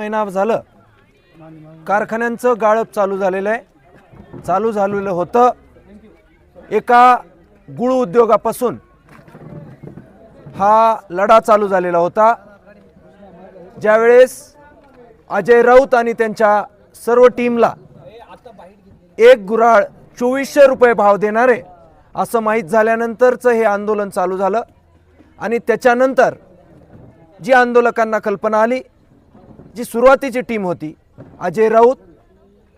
महिना झालं कारखान्यांचं गाळप चालू झालेलं आहे. चालू झालेलं होतं. एका गुळ उद्योगापासून हा लढा चालू झालेला होता. ज्यावेळेस अजय राऊत आणि त्यांच्या सर्व टीमला एक गुराळ चोवीसशे रुपये भाव देणारे असं माहीत झाल्यानंतरचं हे आंदोलन चालू झालं. आणि त्याच्यानंतर जी आंदोलकांना कल्पना आली जी सुरुवातीची टीम होती अजय राऊत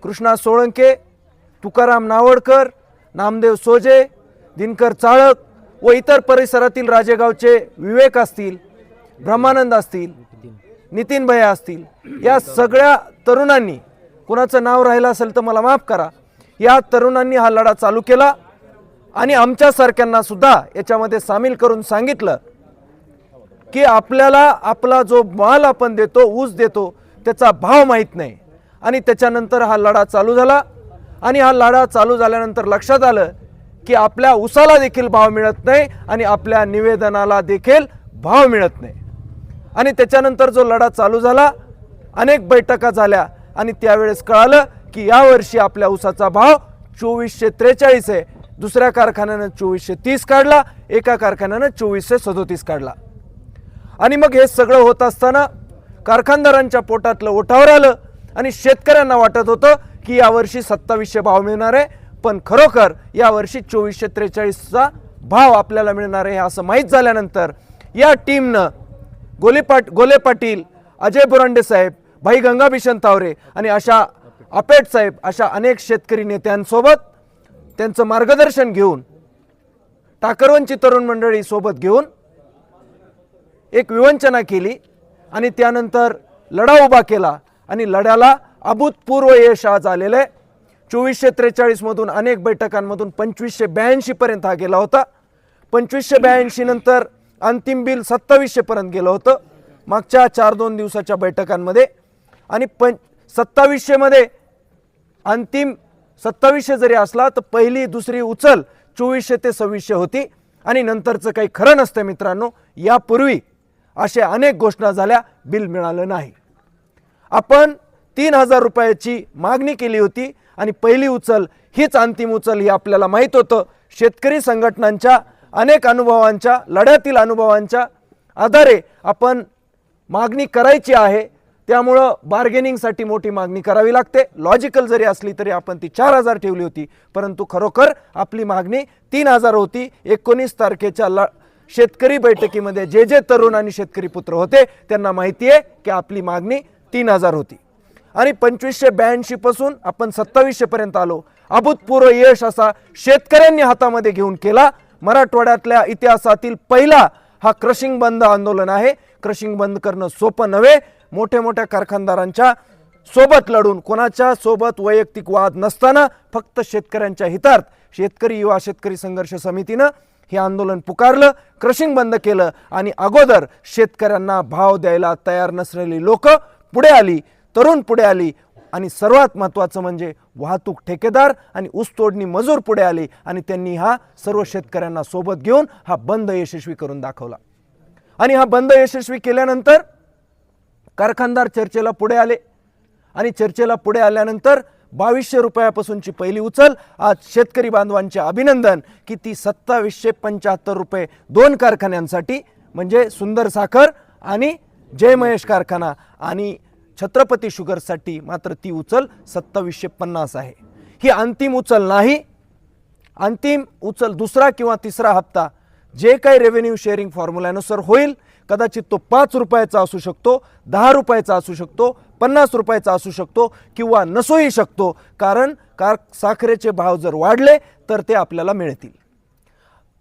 कृष्णा सोळंके तुकाराम नावडकर नामदेव सोजे दिनकर चाळक व इतर परिसरातील राजेगावचे विवेक असतील ब्रह्मानंद असतील नितीन भैया असतील या सगळ्या तरुणांनी कुणाचं नाव राहिलं असेल तर मला माफ करा या तरुणांनी हा लढा चालू केला आणि आमच्यासारख्यांना सुद्धा याच्यामध्ये सामील करून सांगितलं की आपल्याला आपला जो माल आपण देतो ऊस देतो त्याचा भाव माहीत नाही. आणि त्याच्यानंतर हा लढा चालू झाला. आणि हा लढा चालू झाल्यानंतर लक्षात आलं की आपल्या ऊसाला देखील भाव मिळत नाही आणि आपल्या निवेदनाला देखील भाव मिळत नाही. आणि त्याच्यानंतर जो लढा चालू झाला अनेक बैठका झाल्या आणि त्यावेळेस कळालं की यावर्षी आपल्या ऊसाचा भाव चोवीसशे त्रेचाळीस आहे. दुसऱ्या कारखान्यानं चोवीसशे तीस काढला एका कारखान्यानं चोवीसशे सदोतीस काढला. आणि मग हे सगळं होत असताना कारखानदारांच्या पोटातलं ओठावर आलं आणि शेतकऱ्यांना वाटत होतं की यावर्षी सत्तावीसशे भाव मिळणार आहे पण खरोखर यावर्षी चोवीसशे त्रेचाळीसचा भाव आपल्याला मिळणार आहे असं माहीत झाल्यानंतर या टीमनं गोलेपाट गोले पाटील अजय बोरांडे साहेब भाई गंगाभीषण तावरे आणि अशा अपेट साहेब अशा अनेक शेतकरी नेत्यांसोबत त्यांचं मार्गदर्शन घेऊन टाकरवंची तरुण मंडळी सोबत घेऊन एक विवंचना केली आणि त्यानंतर लढा उभा केला आणि लढ्याला अभूतपूर्व यश आज आलेलं आहे. चोवीसशे त्रेचाळीसमधून अनेक बैठकांमधून पंचवीसशे ब्याऐंशीपर्यंत हा गेला होता. पंचवीसशे ब्याऐंशी नंतर अंतिम बिल सत्तावीसशेपर्यंत गेलं होतं. मागच्या चार दोन दिवसाच्या बैठकांमध्ये आणि पं सत्तावीसशेमध्ये अंतिम सत्तावीसशे जरी असला तर पहिली दुसरी उचल चोवीसशे ते सव्वीसशे होती. आणि नंतरचं काही खरं नसतं मित्रांनो यापूर्वी अशा अनेक घोषणा झाल्या बिल मिळालं नाही. आपण तीन हजार रुपयाची मागणी केली होती आणि पहिली उचल हीच अंतिम उचल ही आपल्याला माहीत होतं. शेतकरी संघटनांच्या अनेक अनुभवांच्या लढ्यातील अनुभवांच्या आधारे आपण मागणी करायची आहे. त्यामुळं बार्गेनिंगसाठी मोठी मागणी करावी लागते. लॉजिकल जरी असली तरी आपण ती चार हजार ठेवली होती. परंतु खरोखर आपली मागणी तीन हजार होती. एकोणीस तारखेच्या ल शेतकरी बैठकीमध्ये जे जे तरुण आणि शेतकरी पुत्र होते त्यांना माहिती आहे की आपली मागणी तीन हजार होती. आणि पंचवीसशे ब्याऐंशी पासून आपण सत्तावीसशे पर्यंत आलो. अभूतपूर्व यश असा शेतकऱ्यांनी हातामध्ये घेऊन केला. मराठवाड्यातल्या इतिहासातील पहिला हा क्रशिंग बंद आंदोलन आहे. क्रशिंग बंद करणं सोपं नव्हे. मोठ्या मोठ्या कारखानदारांच्या सोबत लढून कोणाच्या सोबत वैयक्तिक वाद नसताना फक्त शेतकऱ्यांच्या हितार्थ शेतकरी युवा शेतकरी संघर्ष समितीनं हे आंदोलन पुकारलं क्रशिंग बंद केलं आणि अगोदर शेतकऱ्यांना भाव द्यायला तयार नसलेली लोक पुढे आली तरुण पुढे आली आणि सर्वात महत्त्वाचं म्हणजे वाहतूक ठेकेदार आणि ऊसतोडणी मजूर पुढे आली आणि त्यांनी हा सर्व शेतकऱ्यांना सोबत घेऊन हा बंद यशस्वी करून दाखवला. आणि हा बंद यशस्वी केल्यानंतर कारखानदार चर्चेला पुढे आले आणि चर्चेला पुढे आल्यानंतर बावीसशे रुपयापासूनची पहिली उचल. आज शेतकरी बांधवांचे अभिनंदन की ती सत्तावीसशे पंच्याहत्तर रुपये दोन कारखान्यांसाठी म्हणजे सुंदर साखर आणि जय महेश कारखाना आणि छत्रपती शुगरसाठी मात्र ती उचल सत्तावीसशे पन्नास आहे. ही अंतिम उचल नाही. अंतिम उचल दुसरा किंवा तिसरा हप्ता जे काही रेव्हेन्यू शेअरिंग फॉर्म्युल्यानुसार होईल. कदाचित तो पाच रुपयाचा असू शकतो दहा रुपयाचा असू शकतो पन्नास रुपयाचा असू शकतो किंवा नसूही शकतो. कारण कार साखरेचे भाव जर वाढले तर ते आपल्याला मिळतील.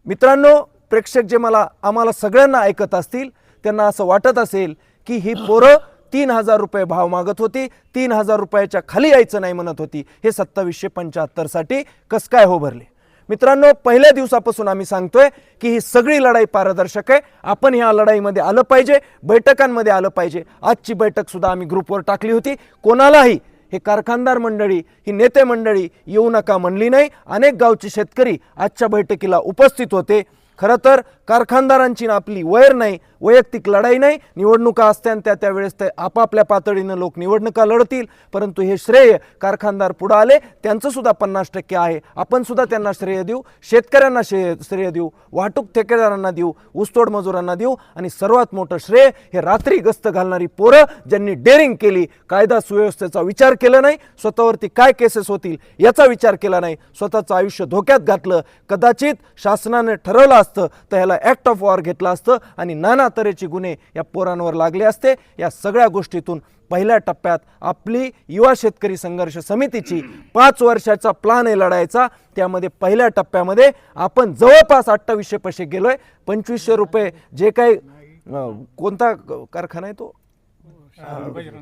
मित्रांनो प्रेक्षक जे मला आम्हाला सगळ्यांना ऐकत असतील त्यांना असं वाटत असेल की ही पोरं तीन हजार रुपये भाव मागत होती तीन हजार रुपयाच्या खाली यायचं नाही म्हणत होती. हे सत्तावीसशे पंच्याहत्तरसाठी कस काय हो भरले? मित्रांनो पहिल्या दिवसापासून आम्ही सांगतोय की ही सगळी लढाई पारदर्शक आहे. आपण ह्या लढाईमध्ये आलं पाहिजे बैठकांमध्ये आलं पाहिजे. आजची बैठक सुद्धा आम्ही ग्रुपवर टाकली होती. कोणालाही हे कारखानदार मंडळी ही नेते मंडळी येऊ नका म्हणली नाही. अनेक गावचे शेतकरी आजच्या बैठकीला उपस्थित होते. खरं तर कारखानदारांची आपली वैर नाही वैयक्तिक लढाई नाही निवडणुका असत्या आणि त्या त्यावेळेस ते आपापल्या पातळीनं लोक निवडणुका लढतील. परंतु हे श्रेय कारखानदार पुढं आले त्यांचं सुद्धा पन्नास टक्के आहे. आपण सुद्धा त्यांना श्रेय देऊ शेतकऱ्यांना श्रेय श्रेय देऊ वाहतूक ठेकेदारांना देऊ ऊसतोड मजुरांना देऊ आणि सर्वात मोठं श्रेय हे रात्री गस्त घालणारी पोरं ज्यांनी डेअरिंग केली कायदा सुव्यवस्थेचा विचार केला नाही स्वतःवरती काय केसेस होतील याचा विचार केला नाही स्वतःचं आयुष्य धोक्यात घातलं. कदाचित शासनाने ठरवलं असतं तर ह्याला ॲक्ट ऑफ वॉर घेतलं असतं आणि नाना तऱ्हेचे गुन्हे या पोरांवर लागले असते. या सगळ्या गोष्टीतून पहिल्या टप्प्यात आपली युवा शेतकरी संघर्ष समितीची पाच वर्षाचा प्लान आहे लढायचा. त्यामध्ये पहिल्या टप्प्यामध्ये आपण जवळपास अठ्ठावीसशे पैसे गेलोय. पंचवीसशे रुपये जे काही कोणता कारखाना आहे तो?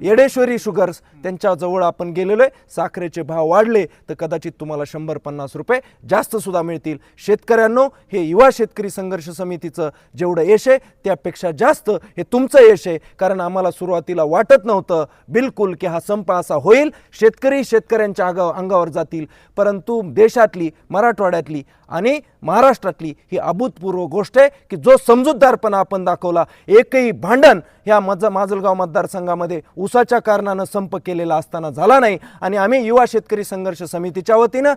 येडेश्वरी शुगर्स त्यांच्या जवळ आपण गेलेलो आहे साखरेचे भाव वाढले तर कदाचित तुम्हाला शंभर पन्नास रुपये जास्त सुद्धा मिळतील. शेतकऱ्यांनो हे युवा शेतकरी संघर्ष समितीचं जेवढं यश आहे त्यापेक्षा जास्त हे तुमचं यश आहे कारण आम्हाला सुरुवातीला वाटत नव्हतं बिलकुल की हा संप असा होईल. शेतकरी शेतकऱ्यांच्या अंगा अंगावर जातील परंतु देशातली मराठवाड्यातली आणि महाराष्ट्रातली ही अभूतपूर्व गोष्ट आहे की जो समजूतदारपणा आपण दाखवला एकही भांडण ह्या मज माजलगाव मतदारसंघामध्ये उसाच्या कारणानं संप केलेला असताना झाला नाही आणि आम्ही युवा शेतकरी संघर्ष समितीच्या वतीनं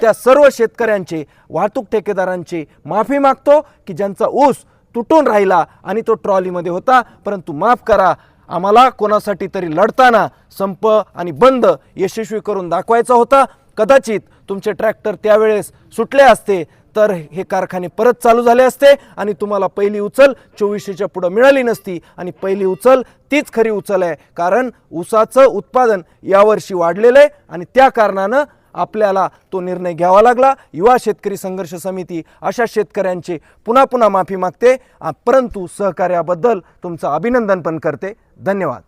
त्या सर्व शेतकऱ्यांचे वाहतूक ठेकेदारांची माफी मागतो की ज्यांचा ऊस तुटून राहिला आणि तो ट्रॉलीमध्ये होता. परंतु माफ करा आम्हाला कोणासाठी तरी लढताना संप आणि बंद यशस्वी करून दाखवायचा होता. कदाचित तुमचे ट्रॅक्टर त्यावेळेस सुटले असते तर हे कारखाने परत चालू झाले असते आणि तुम्हाला पहिली उचल चोवीसशेच्या पुढं मिळाली नसती. आणि पहिली उचल तीच खरी उचल आहे कारण ऊसाचं उत्पादन यावर्षी वाढलेलं आहे आणि त्या कारणानं आपल्याला तो निर्णय घ्यावा लागला. युवा शेतकरी संघर्ष समिती अशा शेतकऱ्यांची पुन्हा पुन्हा माफी मागते. परंतु सहकार्याबद्दल तुमचं अभिनंदन पण करते. धन्यवाद.